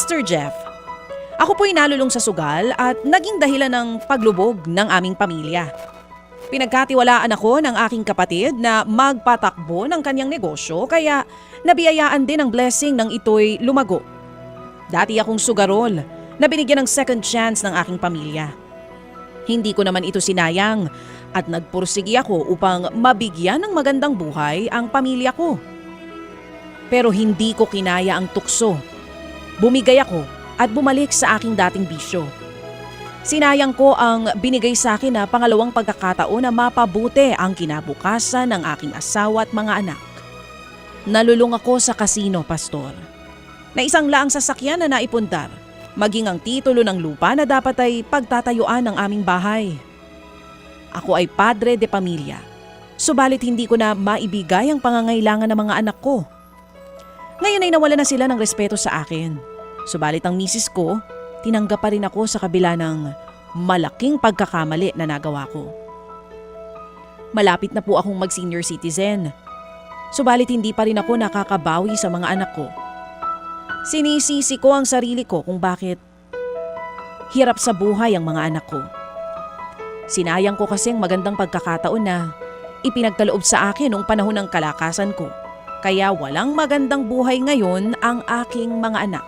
Pastor Jeff, ako po'y nalulong sa sugal at naging dahilan ng paglubog ng aming pamilya. Pinagkatiwalaan ako ng aking kapatid na magpatakbo ng kanyang negosyo kaya nabiyayaan din ang blessing ng ito'y lumago. Dati akong sugarol na binigyan ng second chance ng aking pamilya. Hindi ko naman ito sinayang at nagpursigi ako upang mabigyan ng magandang buhay ang pamilya ko. Pero hindi ko kinaya ang tukso. Bumigay ako at bumalik sa aking dating bisyo. Sinayang ko ang binigay sa akin na pangalawang pagkakataon na mapabuti ang kinabukasan ng aking asawa at mga anak. Nalulung ako sa kasino, pastor. Na isang laang sasakyan na naipundar, maging ang titulo ng lupa na dapat ay pagtatayuan ng aming bahay. Ako ay padre de pamilya, subalit hindi ko na maibigay ang pangangailangan ng mga anak ko. Ngayon ay nawala na sila ng respeto sa akin. Subalit ang misis ko, tinanggap pa rin ako sa kabila ng malaking pagkakamali na nagawa ko. Malapit na po akong mag-senior citizen. Subalit hindi pa rin ako nakakabawi sa mga anak ko. Sinisisi ko ang sarili ko kung bakit hirap sa buhay ang mga anak ko. Sinayang ko kasing magandang pagkakataon na ipinagkaloob sa akin noong panahon ng kalakasan ko. Kaya walang magandang buhay ngayon ang aking mga anak.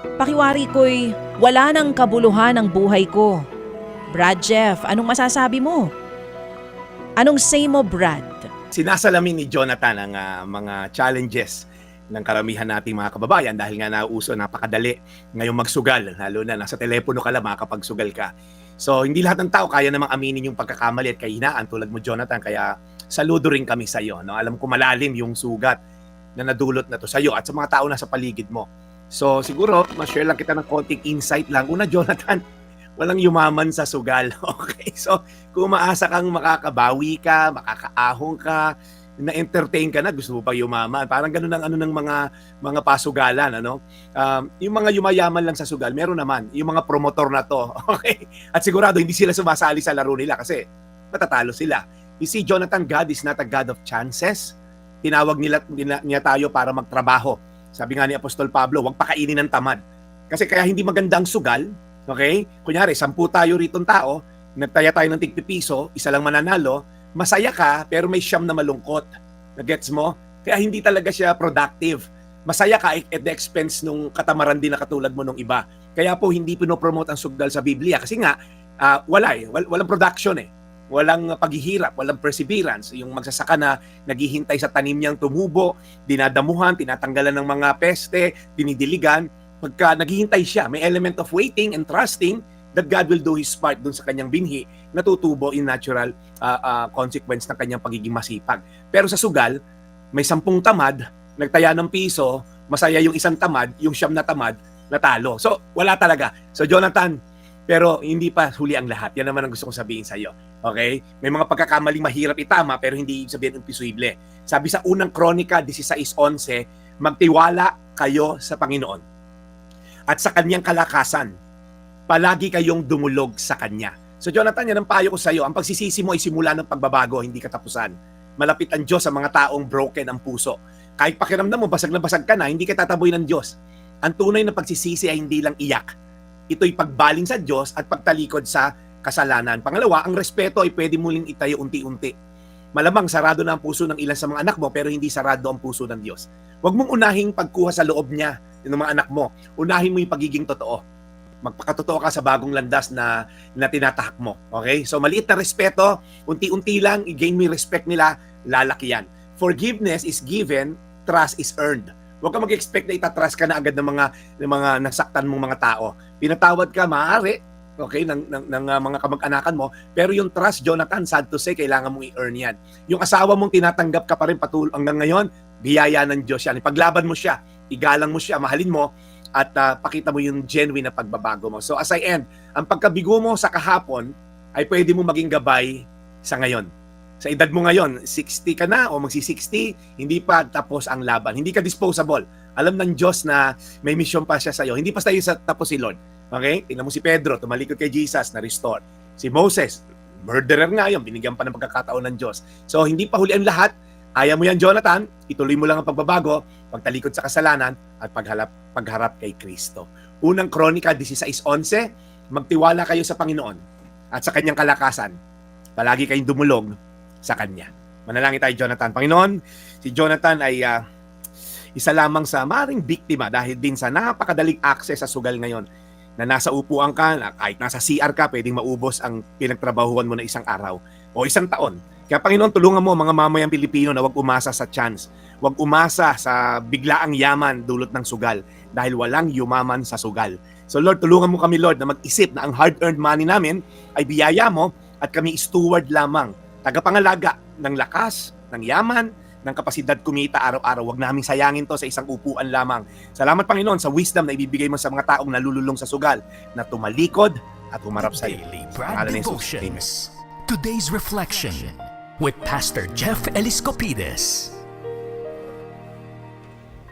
Pakiwari ko'y wala nang kabuluhan ang buhay ko. Brad Jeff, anong masasabi mo? Anong say mo, Brad? Sinasalamin ni Jonathan ang ah, mga challenges ng karamihan nating mga kababayan dahil nga nauso napakadali ngayong magsugal lalo na nasa telepono ka lang makakapagsugal ka. So hindi lahat ng tao kaya namang aminin yung pagkakamali at kahinaan tulad mo Jonathan kaya saludo rin kami sa iyo. No? Alam ko malalim yung sugat na nadulot na to sa iyo at sa mga tao na sa paligid mo. So siguro ma-share lang kita ng konting insight lang. Una Jonathan, walang yumaman sa sugal. Okay? So kung maasa kang makakabawi ka, makakaahong ka, na-entertain ka na, gusto mo pa yumaman. Parang ganun ang ano ng mga mga pasugalan, ano? Um, yung mga yumayaman lang sa sugal, meron naman. Yung mga promotor na to, okay? At sigurado hindi sila sumasali sa laro nila kasi matatalo sila. You see, Jonathan, God is not a God of chances. Tinawag nila, nila niya tayo para magtrabaho. Sabi nga ni Apostol Pablo, huwag pakainin ng tamad. Kasi kaya hindi maganda ang sugal, okay? Kunyari, sampu tayo rito tao, nagtaya tayo ng tigpipiso, isa lang mananalo, masaya ka pero may siyam na malungkot. Nagets mo? Kaya hindi talaga siya productive. Masaya ka at the expense nung katamaran din na katulad mo nung iba. Kaya po hindi pinopromote ang sugal sa Biblia kasi nga ah, wala eh, Wal- walang production eh. Walang paghihirap, walang perseverance. Yung magsasaka na naghihintay sa tanim niyang tumubo, dinadamuhan, tinatanggalan ng mga peste, dinidiligan. Pagka naghihintay siya, may element of waiting and trusting that God will do His part dun sa kanyang binhi, natutubo in natural ah, ah, consequence ng kanyang pagiging masipag. Pero sa sugal, may sampung tamad, nagtaya ng piso, masaya yung isang tamad, yung siyam na tamad, natalo. So, wala talaga. So, Jonathan, pero hindi pa huli ang lahat. Yan naman ang gusto kong sabihin sa iyo. Okay? May mga pagkakamaling mahirap itama pero hindi ibig sabihin imposible. Sabi sa unang kronika 16.11, magtiwala kayo sa Panginoon at sa kanyang kalakasan. Palagi kayong dumulog sa kanya. So Jonathan, yan ang payo ko sa iyo. Ang pagsisisi mo ay simula ng pagbabago, hindi katapusan. Malapit ang Diyos sa mga taong broken ang puso. Kahit pakiramdam mo, basag na basag ka na, hindi ka tataboy ng Diyos. Ang tunay na pagsisisi ay hindi lang iyak. Ito'y pagbaling sa Diyos at pagtalikod sa kasalanan. Pangalawa, ang respeto ay pwede muling itayo unti-unti. Malamang sarado na ang puso ng ilan sa mga anak mo pero hindi sarado ang puso ng Diyos. Huwag mong unahing pagkuha sa loob niya ng mga anak mo. Unahin mo yung pagiging totoo. Magpakatotoo ka sa bagong landas na, na tinatahak mo. Okay? So maliit na respeto, unti-unti lang, i-gain mo yung respect nila, lalaki yan. Forgiveness is given, trust is earned. Huwag ka mag-expect na itatrust ka na agad ng mga ng mga nasaktan mong mga tao. Pinatawad ka, maaari, okay, ng, ng, ng uh, mga kamag-anakan mo. Pero yung trust, Jonathan, sad to say, kailangan mong i-earn yan. Yung asawa mong tinatanggap ka pa rin patul hanggang ngayon, biyaya ng Diyos yan. Ipaglaban mo siya, igalang mo siya, mahalin mo, at uh, pakita mo yung genuine na pagbabago mo. So as I end, ang pagkabigo mo sa kahapon ay pwede mo maging gabay sa ngayon. Sa edad mo ngayon, 60 ka na o magsi-60, hindi pa tapos ang laban. Hindi ka disposable. Alam ng Diyos na may mission pa siya sa iyo. Hindi pa tayo sa tapos si Lord. Okay? Tingnan mo si Pedro, tumalikod kay Jesus, na-restore. Si Moses, murderer nga yun, binigyan pa ng pagkakataon ng Diyos. So, hindi pa huli ang lahat. Kaya mo yan, Jonathan. Ituloy mo lang ang pagbabago, pagtalikod sa kasalanan, at pagharap, pagharap kay Kristo. Unang Kronika 16.11, magtiwala kayo sa Panginoon at sa kanyang kalakasan. Palagi kayong dumulog sa kanya. Manalangin tayo, Jonathan. Panginoon, si Jonathan ay ah, isa lamang sa maring biktima dahil din sa napakadaling access sa sugal ngayon na nasa upuan ka, na kahit nasa CR ka, pwedeng maubos ang pinagtrabahuan mo na isang araw o isang taon. Kaya Panginoon, tulungan mo mga mamayang Pilipino na wag umasa sa chance. Wag umasa sa biglaang yaman dulot ng sugal dahil walang yumaman sa sugal. So Lord, tulungan mo kami Lord na mag-isip na ang hard-earned money namin ay biyaya mo at kami steward lamang, tagapangalaga ng lakas, ng yaman, ng kapasidad kumita araw-araw. Wag namin sayangin to sa isang upuan lamang. Salamat Panginoon sa wisdom na ibibigay mo sa mga taong nalululong sa sugal na tumalikod at humarap sa iyo. Sa ni Jesus. Amen. Today's reflection with Pastor Jeff Eliscopides.